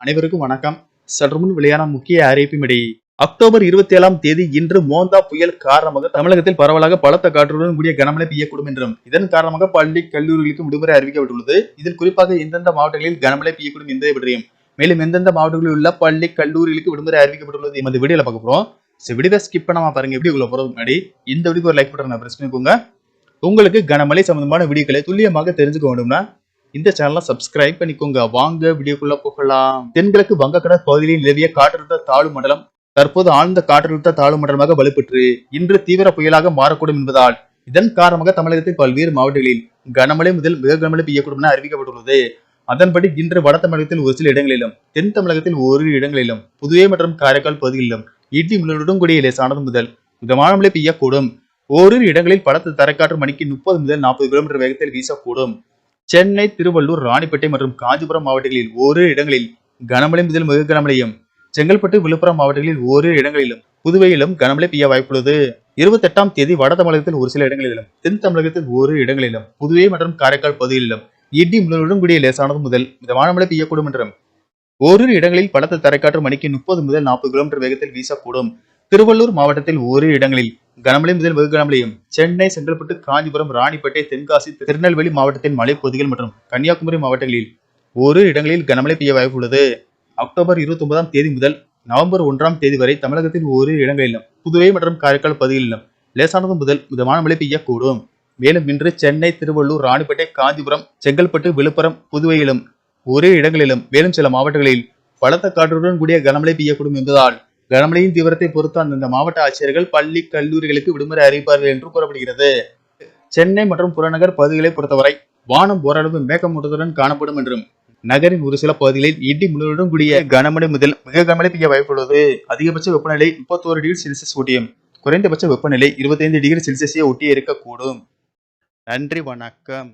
அனைவருக்கும் வணக்கம். சற்று முன் வெளியான முக்கிய அறிவிப்பின்படி அக்டோபர் இருபத்தி ஏழாம் தேதி இன்று மோந்தா புயல் காரணமாக தமிழகத்தில் பரவலாக பலத்த காற்றுடன் கூடிய கனமழை பெய்யக்கூடும் என்றும் இதன் காரணமாக பள்ளி கல்லூரிகளுக்கு விடுமுறை அறிவிக்கப்பட்டுள்ளது. இதில் குறிப்பாக எந்தெந்த மாவட்டங்களில் கனமழை பெய்யக்கூடும் என்பதை பற்றியும் மேலும் எந்தெந்த மாவட்டங்களில் உள்ள பள்ளி கல்லூரிகளுக்கு விடுமுறை அறிவிக்கப்பட்டுள்ளது எமது வீடியோல பார்க்க போறோம். சரி வீடியோ ஸ்கிப் பண்ணாம பாருங்க எப்படி உள்ள போறது முன்னாடி இந்த வீடியோக்கு ஒரு லைக் பட்டன் பிரஸ் பண்ணிக்கோங்க உங்களுக்கு கனமழை சம்பந்தமான வீடியோக்களை துல்லியமாக தெரிஞ்சுக்க வேண்டும்னா இந்த சேனலை சப்ஸ்கிரைப் பண்ணிக்கோங்க. வாங்க வீடியோக்குள்ள போகலாம். தென்கிழக்கு வங்கக்கடல் பகுதியில் நிலவிய காற்றழுத்த தாழ்வு மண்டலம் தற்போது ஆழ்ந்த காற்றழுத்த தாழ்வு மண்டலமாக வலுப்பெற்று இன்று தீவிர புயலாக மாறக்கூடும் என்பதால் இதன் காரணமாக தமிழகத்தின் பல்வேறு மாவட்டங்களில் கனமழை முதல் மிக கனமழை பெய்யக்கூடும் என அறிவிக்கப்பட்டுள்ளது. அதன்படி இன்று வட தமிழகத்தில் ஒரு சில இடங்களிலும் தென் தமிழகத்தில் ஓரிரு இடங்களிலும் புதுவை மற்றும் காரைக்கால் பகுதிகளிலும் இடி மின்னலுடன் கூடிய லேசானது முதல் மிதமான மழை பெய்யக்கூடும். ஓரிரு இடங்களில் பலத்த தரைக்காற்று மணிக்கு முப்பது முதல் நாற்பது கிலோமீட்டர் வேகத்தில் வீசக்கூடும். சென்னை திருவள்ளூர் ராணிப்பேட்டை மற்றும் காஞ்சிபுரம் மாவட்டங்களில் ஓரு இடங்களில் கனமழை முதல் மிக கனமழையும் செங்கல்பட்டு விழுப்புரம் மாவட்டங்களில் ஓரிரு இடங்களிலும் புதுவையிலும் கனமழை பெய்ய வாய்ப்புள்ளது. இருபத்தி எட்டாம் தேதி வட தமிழகத்தில் ஒரு சில இடங்களிலும் தென் தமிழகத்தில் ஒரு இடங்களிலும் புதுவை மற்றும் காரைக்கால் பகுதிகளிலும் இடி முழுவதும் கூடிய லேசானது முதல் மிதமான மழை பெய்யக்கூடும் என்றும் ஓரிரு இடங்களில் பலத்த தரைக்காற்று மணிக்கு முப்பது முதல் நாற்பது கிலோமீட்டர் வேகத்தில் வீசக்கூடும். திருவள்ளூர் மாவட்டத்தில் ஓரிரு இடங்களில் கனமழை முதல் வெகு கனமழையும். சென்னை செங்கல்பட்டு காஞ்சிபுரம் ராணிப்பேட்டை தென்காசி திருநெல்வேலி மாவட்டத்தின் மலைப்பகுதிகள் மற்றும் கன்னியாகுமரி மாவட்டங்களில் ஒரு இடங்களில் கனமழை பெய்ய வாய்ப்புள்ளது அக்டோபர் இருபத்தி ஒன்பதாம் தேதி முதல் நவம்பர் ஒன்றாம் தேதி வரை தமிழகத்தின் ஒரு இடங்களிலும் புதுவை மற்றும் காரைக்கால் பகுதிகளிலும் லேசானது முதல் மிதமான மழை பெய்யக்கூடும். மேலும் இன்று சென்னை திருவள்ளூர் ராணிப்பேட்டை காஞ்சிபுரம் செங்கல்பட்டு விழுப்புரம் புதுவையிலும் ஒரே இடங்களிலும் மேலும் சில மாவட்டங்களில் பலத்த காற்றுடன் கூடிய கனமழை பெய்யக்கூடும் என்பதால் கனமழையின் தீவிரத்தை பொறுத்து அந்தந்த மாவட்ட ஆட்சியர்கள் பள்ளி கல்லூரிகளுக்கு விடுமுறை அறிவிப்பார்கள் என்று கூறப்படுகிறது. சென்னை மற்றும் புறநகர் பகுதிகளை பொறுத்தவரை வானம் ஓரளவு மேகமூட்டத்துடன் காணப்படும் என்றும் நகரின் ஒரு சில பகுதிகளில் இடி முழுவதும் கூடிய கனமழை முதல் மிக கனமழை பெய்ய வாய்ப்புள்ளது அதிகபட்ச வெப்பநிலை முப்பத்தோரு டிகிரி செல்சியஸ் ஒட்டியும் குறைந்தபட்ச வெப்பநிலை இருபத்தைந்து டிகிரி செல்சியஸை ஒட்டியே இருக்கக்கூடும் நன்றி வணக்கம்.